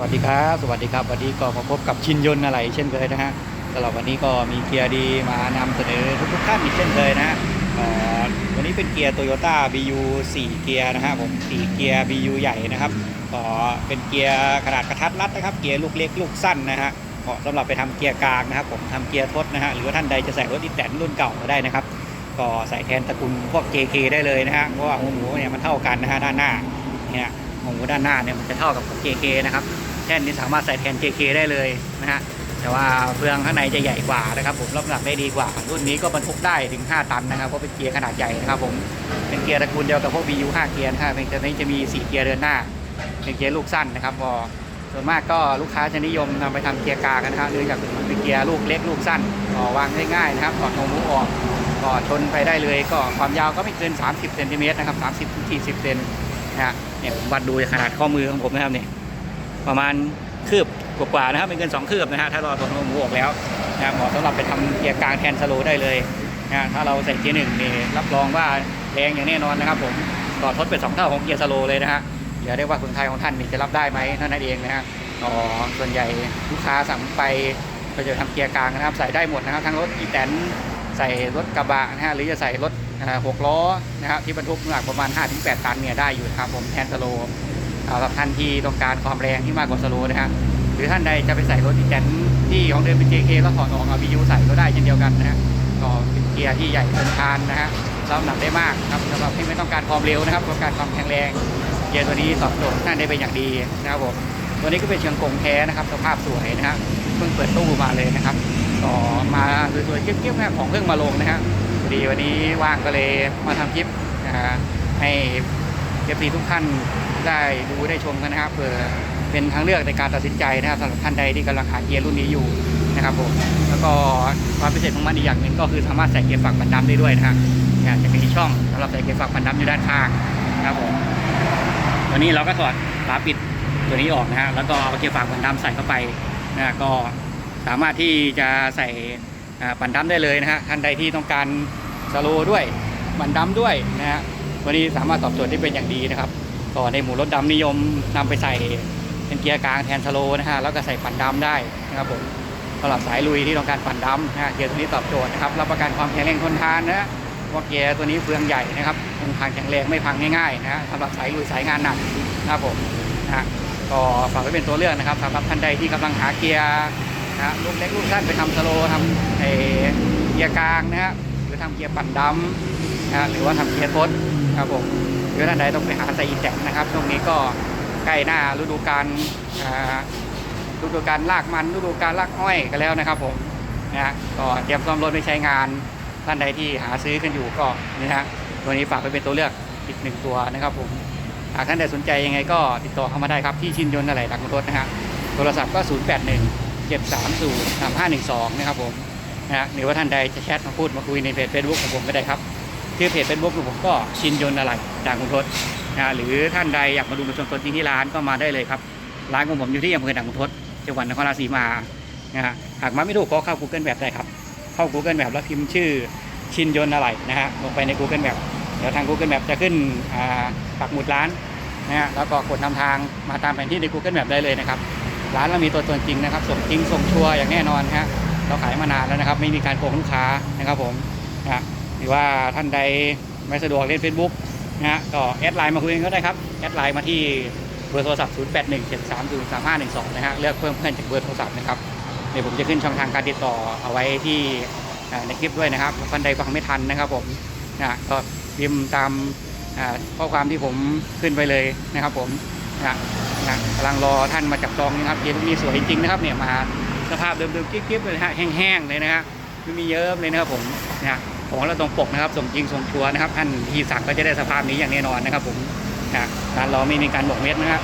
สวัสดีครับสวัสดีครับวันนี้ก็มาพบกับชินยนต์อะไรเช่นเคยนะฮะสำหรับวันนี้ก็มีเกียร์ดีมานำเสนอทุกๆท่านอีกเช่นเคยนะฮะวันนี้เป็นเกียร์โตโยต้า BU 4เกียร์นะฮะผม4เกียร์ BU ใหญ่นะครับก็เป็นเกียร์ขนาดกระทัดรัดนะครับ เกียร์ลูกเล็กลูกสั้นนะฮะเหมาะสำหรับไปทำเกียร์กลางนะครับ ผมทำเกียร์ทดนะฮะหรือว่าท่านใดจะใส่รถอีแตนรุ่นเก่าก็ได้นะครับ ก็ใส่แทนตระกูลพวก JK ได้เลยนะฮะเพราะว่าหัวหมูเนี่ยมันเท่ากันนะฮะด้านหน้าเนี่ยหัวหมูด้านหน้าเนี่ยมันจะเท่ากับของ JK นะครับ แท่นนี้สามารถใส่แทน JK ได้เลยนะฮะแต่ว่าเฟืองข้างในจะใหญ่กว่านะครับผมรับน้ำหนักได้ดีกว่า รุ่นนี้ก็บรรทุกได้ถึง 5 ตันนะครับเพราะเป็นเกียร์ขนาดใหญ่นะครับผมเป็นเกียร์ตระกูลเดียวกับพวก BU 5เกียร์นะฮะเป็นตัวนี้จะมี 4 เกียร์เดินหน้าเป็นเกียร์ลูกสั้นนะครับพอส่วนมากก็ลูกค้าจะนิยมนำไปทำเกียร์กลางกันนะครับเนื่องจากมันเป็นเกียร์ลูกเล็กลูกสั้นก็วางได้ง่ายนะครับถอดหัวหมูออกก็ชนไปได้เลย ก็ความยาวก็ไม่เกิน 30เซนติเมตรนะครับ30ถึง40เซนนะฮะเนี่ยผมวัดดูขนาดข้อมือของผมนะครับเนี่ย ประมาณคืบกว่าๆนะครับเป็นเกิน2คืบนะฮะถ้าเราถอดหัวหมูออกแล้วนะเหมาะสำหรับไปทำเกียร์กลางแทนสโลได้เลยนะถ้าเราใส่เกียร์หนึ่งนี่รับรองว่าแรงอย่างแน่นอนนะครับ ผมต่อทดเป็น2เท่าของเกียร์สโลเลยนะฮะอย่าได้ว่าคนไทยของท่านนี่จะรับได้ไหมเท่านั้นเองนะฮะอ๋อส่วนใหญ่ลูกค้าสั่งไปก็จะทำเกียร์กลางนะครับ ใส่ได้หมดนะครับทั้งรถอีแตนใส่รถกระบะนะฮะหรือจะใส่รถหกล้อนะครับที่บรรทุกน้ำหนักประมาณ 5-8 ตันเนี่ยได้อยู่ครับผมแทนสโล สำหรับท่านที่ต้องการความแรงที่มากกว่าสโลว์นะฮะหรือท่านใดจะไปใส่รถอีแตนที่ของเดิมเป็น JK แล้วถอดออกเอา BU ใส่ก็ได้เช่นเดียวกันนะฮะก็เป็นเกียร์ที่ใหญ่ทนทานนะฮะรับน้ำหนักได้มากครับสำหรับที่ไม่ต้องการความเร็วนะครับต้องการความแข็งแรงเกียร์ตัวนี้ตอบโจทย์ท่านได้เป็นอย่างดีนะครับผมตัวนี้ก็เป็นเชิงกงแท้นะครับสภาพสวยนะฮะเพิ่งเปิดตู้มาเลยนะครับก็มาสวยๆเก็บๆนะของเพิ่องมาลงนะฮะพอดีวันนี้ว่างก็เลยมาทำคลิปนะฮะให้ เอฟีทุกท่านได้ดูได้ชมกันนะครับเพื่อเป็นทางเลือกในการตัดสินใจนะครับสำหรับท่านใดที่กำลังหาเกียร์รุ่นนี้อยู่นะครับผมแล้วก็ความพิเศษของมันอีกอย่างหนึ่งก็คือสามารถใส่เกียร์ฝักบันดำได้ด้วยนะฮะเนี่ยจะมีช่องสำหรับใส่เกียร์ฝักบันดำอยู่ด้านข้างนะครับผมตัวนี้เราก็ถอดฝาปิดตัวนี้ออกนะฮะแล้วก็เอาเกียร์ฝักบันดำใส่เข้าไปนะก็สามารถที่จะใส่บันดำได้เลยนะฮะท่านใดที่ต้องการสโลด้วยบันดำด้วยนะฮะ ตัวนี้สามารถตอบโจทย์ได้เป็นอย่างดีนะครับก็ในหมู่รถดำนิยมนำไปใส่เป็นเกียร์กลางแทนสโลว์นะฮะแล้วก็ใส่ปั่นดำได้นะครับผมสำหรับสายลุยที่ต้องการปั่นดำนะฮะเกียร์ตัวนี้ตอบโจทย์นะครับรับประกันความแข็งแรงทนทานนะว่าเกียร์ตัวนี้เฟืองใหญ่นะครับทนทานแข็งแรงไม่พังง่ายๆนะฮะสำหรับสายลุยสายงานหนักนะครับผมนะฮะก็ฝากไว้เป็นตัวเลือกนะครับสำหรับท่านใดที่กำลังหาเกียร์นะฮะลูกเล็กลูกสั้นไปทำสโลว์ทำไอ้เกียร์กลางนะฮะหรือทำเกียร์ปั่นดำนะฮะหรือว่าทำเกียร์ทด ครับผมหรือท่านใดต้องไปหาใส่อีแตกนะครับ ช่วงนี้ก็ใกล้หน้าฤดูกาลฤดูกาลลากมันฤดูกาลลากอ้อยกันแล้วนะครับ ผมนะฮะก็เตรียมซ่อมรถไปใช้งาน ท่านใดที่หาซื้อกันอยู่ก็นี่ฮะตัวนี้ฝากไปเป็นตัวเลือกอีกหนึ่งตัวนะครับ ผมหากท่านใดสนใจยังไงก็ติดต่อเข้ามาได้ครับที่ชินยนต์อะไรหลักรถนะฮะโทรศัพท์ก็ 0 8 1 7 3 0 3 5 1 2 นะครับผมนะฮะหรือว่าท่านใดจะแชทมาพูดมาคุยในเพจเฟซบุ๊กของผมก็ได้ครับ ชื่อเพจเฟซบุ๊กของผมก็ชินยนต์อะไรจากคุณทศนะฮะหรือท่านใดอยากมาดูมาชมตัวจริงที่ร้านก็มาได้เลยครับ ร้านของผมอยู่ที่อำเภอด่านคุณทศจังหวัดนครราชสีมานะฮะหากมาไม่ถูกก็เข้า Google แบบได้ครับ เข้า Google แบบแล้วพิมพ์ชื่อชินยนต์อะไรนะฮะลงไปใน Google แบบเดี๋ยวทาง Google แบบจะขึ้นอ่าปักหมุดร้านนะฮะแล้วก็กดนำทางมาตามแผนที่ใน Google แบบได้เลยนะครับร้านเรามีตัวตนจริงนะครับส่งจริงส่งชัวร์อย่างแน่นอนฮะเราขายมานานแล้วนะครับ ไม่มีการโกงลูกค้านะครับผมนะฮะ รือว่าท่านใดไม่สะดวกเล่น Facebook นะฮะก็แอดไลน์มาคุยกันก็ได้ครับ แอดไลน์มาที่เบอร์โทรศัพท์ 0 8 1 7 3 0 3 5 1 2 นะฮะเลือกเพิ่มเพื่อนจากเบอร์โทรศัพท์นะครับเดี๋ยวผมจะขึ้นช่องทางการติดต่อเอาไว้ที่ในคลิปด้วยนะครับท่านใดฟังไม่ทันนะครับผมนะก็พิมพ์ตามข้อความที่ผมขึ้นไปเลยนะครับผมนะนะกำลังรอท่านมาจับจองนะครับเยร์ลูกนี้สวยจริงๆนะครับเนี่ยมาสภาพเดิมๆกิ๊บๆเลยฮะแห้งๆเลยนะฮะไม่มีเยิ้มเลยนะครับผมนะ ของเราตรงปกนะครับสมจริงสมชัวนะครับท่านที่สั่งก็จะได้สภาพนี้อย่างแน่นอนนะครับ ผมนะการรอไม่มีการบกเม็ดนะครับ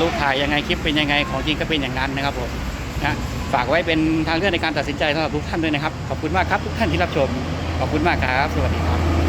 รูปถ่ายยังไงคลิปเป็นยังไงของจริงก็เป็นอย่างนั้นนะครับผมนะฝากไว้เป็นทางเลือกในการตัดสินใจสำหรับทุกท่านด้วยนะครับ ขอบคุณมากครับทุกท่านที่รับชม ขอบคุณมากครับ สวัสดีครับ